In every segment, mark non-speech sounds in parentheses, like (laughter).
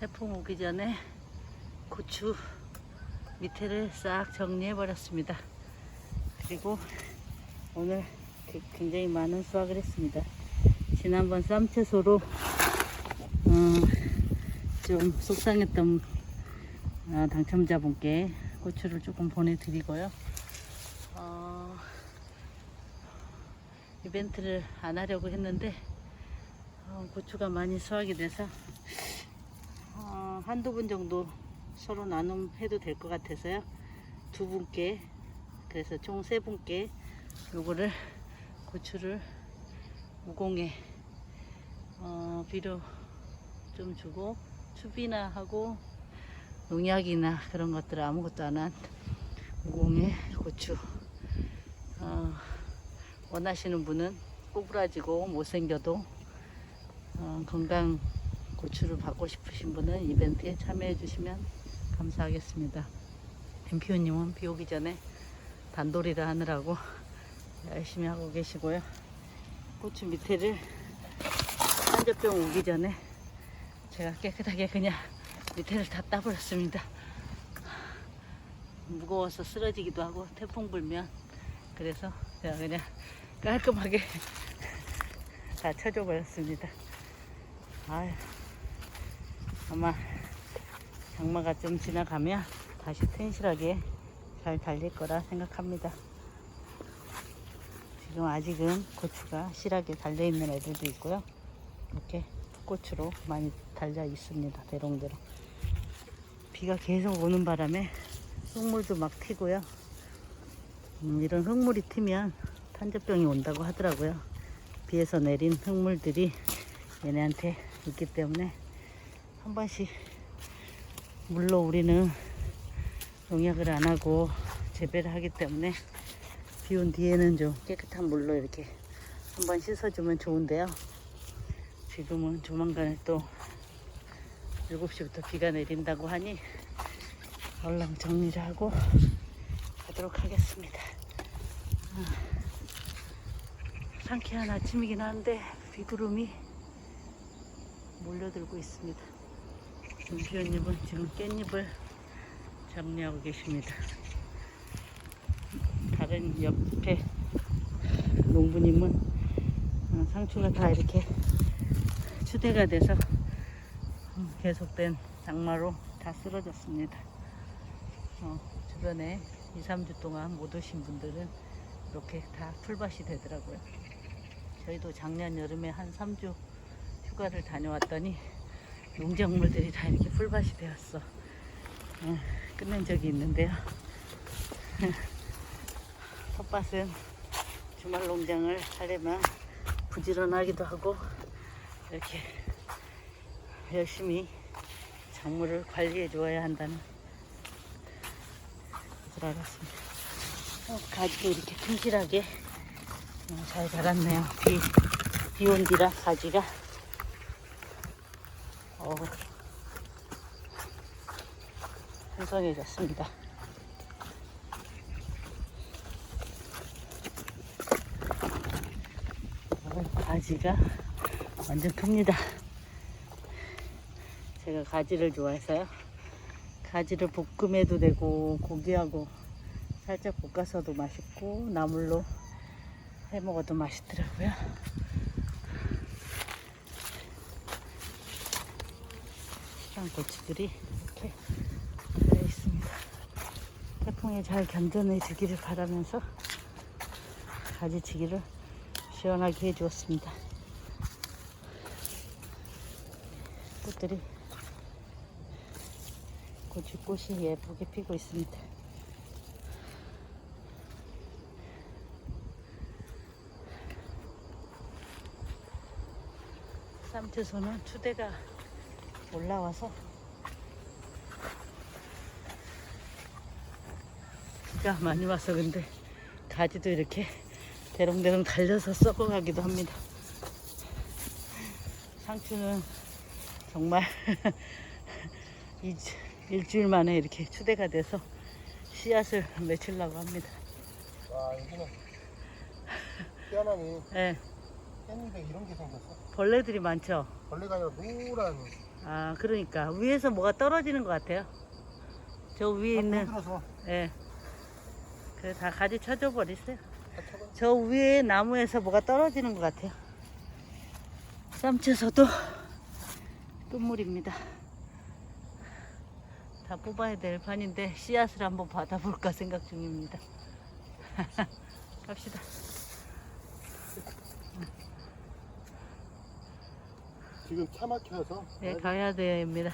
태풍 오기 전에 고추 밑에를 싹 정리해 버렸습니다. 그리고 오늘 그- 굉장히 많은 수확을 했습니다. 지난번 쌈채소로 어, 좀 속상했던 어, 당첨자분께 고추를 조금 보내드리고요. 어, 이벤트를 안 하려고 했는데 어, 고추가 많이 수확이 돼서 어, 한두 분 정도 서로 나눔해도 될 것 같아서요. 두 분께 그래서 총 세 분께 요거를 고추를 무공에 어, 비료 좀 주고 추비나 하고 농약이나 그런 것들 아무것도 안 한 무공에 고추 어, 원하시는 분은 꼬부라지고 못생겨도 어, 건강 고추를 받고 싶으신 분은 이벤트에 참여해 주시면 감사하겠습니다. 엠피오님은 비 오기 전에 단돌이를 하느라고 열심히 하고 계시고요. 고추 밑에를 한젖병 오기 전에 제가 깨끗하게 그냥 밑에를 다 따버렸습니다. 무거워서 쓰러지기도 하고 태풍 불면 그래서 제가 그냥 깔끔하게 (laughs) 다 쳐줘 버렸습니다. 아유, 아마 장마가 좀 지나가면 다시 튼실하게 잘 달릴 거라 생각합니다. 지금 아직은 고추가 실하게 달려 있는 애들도 있고요. 이렇게 풋고추로 많이 달려 있습니다. 대롱대롱. 비가 계속 오는 바람에 흙물도 막 튀고요. 음, 이런 흙물이 튀면 탄저병이 온다고 하더라고요. 비에서 내린 흙물들이 얘네한테 있기 때문에 한 번씩 물로 우리는 농약을 안 하고 재배를 하기 때문에 비온 뒤에는 좀 깨끗한 물로 이렇게 한번 씻어주면 좋은데요. 지금은 조만간에 또 7시부터 비가 내린다고 하니 얼른 정리를 하고 가도록 하겠습니다. 아, 상쾌한 아침이긴 한데 비구름이 몰려들고 있습니다. 김피원님은 지금 깻잎을 정리하고 계십니다. 다른 옆에 농부님은 어, 상추가 다 이렇게 추대가 돼서 음, 계속된 장마로 다 쓰러졌습니다. 어, 주변에 2, 3주 동안 못 오신 분들은 이렇게 다 풀밭이 되더라고요. 저희도 작년 여름에 한 3주 휴가를 다녀왔더니 농작물들이 다 이렇게 풀밭이 되었어. 어, 끝낸 적이 있는데요. (laughs) 텃밭은 주말 농장을 하려면 부지런하기도 하고 이렇게 열심히 작물을 관리해 주어야 한다는 것을 알았습니다. 어, 가지도 이렇게 튼실하게 어, 잘 자랐네요. 비, 비 온 뒤라 가지가 어, 풍성해졌습니다. 어, 가지가 완전 큽니다. 제가 가지를 좋아해서요. 가지를 볶음해도 되고 고기하고 살짝 볶아서도 맛있고 나물로 해 먹어도 맛있더라고요. 시장 고추들이 이렇게 들어 있습니다. 태풍에 잘 견뎌내 주기를 바라면서 가지치기를 시원하게 해 주었습니다. 꽃들이 고추꽃이 예쁘게 피고 있습니다. 쌈채소는 추대가 올라와서 비가 많이 와서 근데 가지도 이렇게 대롱대롱 달려서 썩어가기도 합니다. 상추는 정말 (laughs) 이- 일주일 만에 이렇게 추대가 돼서 씨앗을 맺히려고 합니다. 와 여기는 희한하니 예, 깻잎에 이런 게 생겼어 벌레들이 많죠. 벌레가 아니라 노란 아, 그러니까 위에서 뭐가 떨어지는 것 같아요. 저 위에 있는, 들어서 예. 그래 다 가지 쳐줘 버리세요. 다 쳐봐. 저 위에 나무에서 뭐가 떨어지는 것 같아요. 쌈채서도 끝물입니다. 다 뽑아야 될 판인데 씨앗을 한번 받아볼까 생각 중입니다. (laughs) 갑시다. 지금 차 막혀서 네, 가야 됩니다.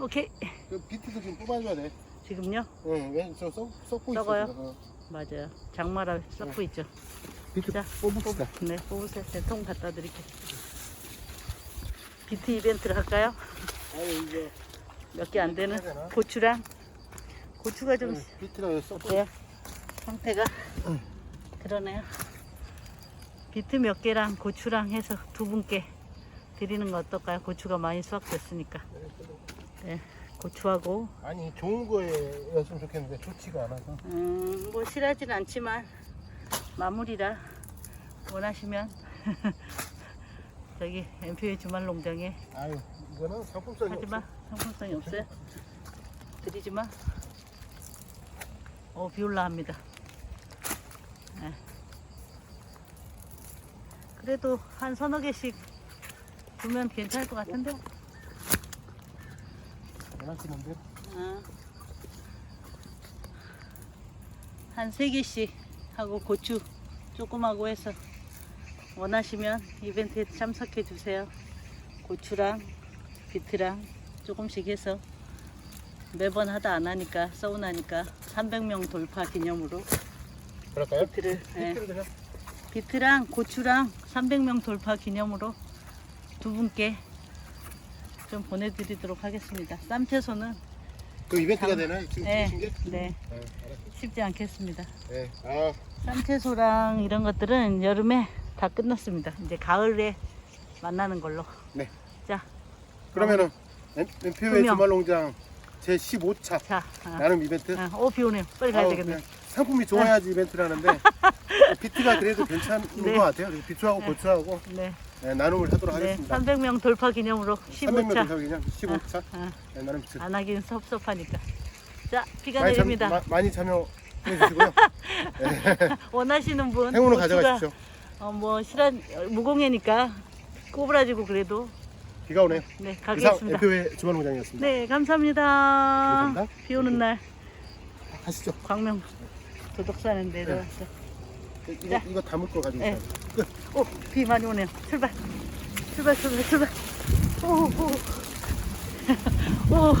오케이. 그 비트도 좀 뽑아줘야 돼. 지금요? 응, 왜저 썩고 있어. 썩어요? 지금. 어. 맞아요. 장마라 썩고 있죠. 비트 자, 뽑읍시다. 네, 뽑으세요. 제통 갖다 드릴게요. 비트 이벤트를 할까요? 아유 이거 몇개 안 되는 되나? 고추랑 고추가 좀 응, 비트가 왜 썩고 어때요? 상태가 응. 그러네요. 비트 몇 개랑 고추랑 해서 두 분께 드리는 거 어떨까요? 고추가 많이 수확됐으니까. 네, 고추하고 아니 좋은 거였으면 좋겠는데 좋지가 않아서. 음, 뭐 실하진 않지만 마무리라 원하시면 (laughs) 저기 MP의 주말 농장에 아유 이거는 상품성이 하지만 상품성이 없어요. 드리지만 어 비올라 합니다. 네. 그래도 한 서너 개씩 주면 괜찮을 것 같은데. 원하시는데 어. 한세 개씩 하고 고추 조금 하고 해서 원하시면 이벤트에 참석해 주세요. 고추랑 비트랑 조금씩 해서 매번 하다 안 하니까 서운하니까 300명 돌파 기념으로 그럴까요? 비트를 그냥 비트랑 고추랑 300명 돌파 기념으로 두 분께 좀 보내드리도록 하겠습니다. 쌈채소는 그 이벤트가 당- 되나 지금 네, 찍으신 게? 네 네, 알았어. 쉽지 않겠습니다. 네. 아 쌈채소랑 이런 것들은 여름에 다 끝났습니다. 이제 가을에 만나는 걸로. 네. 자, 그러면은 명. 주말농장 제 15차 자, 아, 나눔 이벤트. 아, 오, 비 오네요. 빨리 가야 아우, 되겠네. 그냥 상품이 좋아야지 이벤트라는데 (laughs) 비트가 그래도 괜찮은 네. 것 같아요. 비트하고 네. 고추하고 네, 네, 나눔을 하도록 네, 하겠습니다. 300명 돌파 기념으로 300명 15차. 그냥 15차 아, 네, 나눔 비트. 안 하긴 섭섭하니까. 자, 비가 많이, 참, 내립니다. 마, 많이 참여해 주시고요. (laughs) 원하시는 분 행운을 고추가, 가져가십시오. 어, 뭐 실한 무공해니까 꼬부라지고 그래도 비가 오네요. 네 이상 가겠습니다. 엠피웨이 주말 농장이었습니다. 네 감사합니다. 감사합니다. 비 오는 날 가시죠. 광명 도덕 사는 데로 네. 왔어. 이거, 자. 이거 담을 거 가지고 네. 있어요. 오, 비 많이 오네요. 출발. 출발, 출발, 출발. 오, 오. (laughs) 오,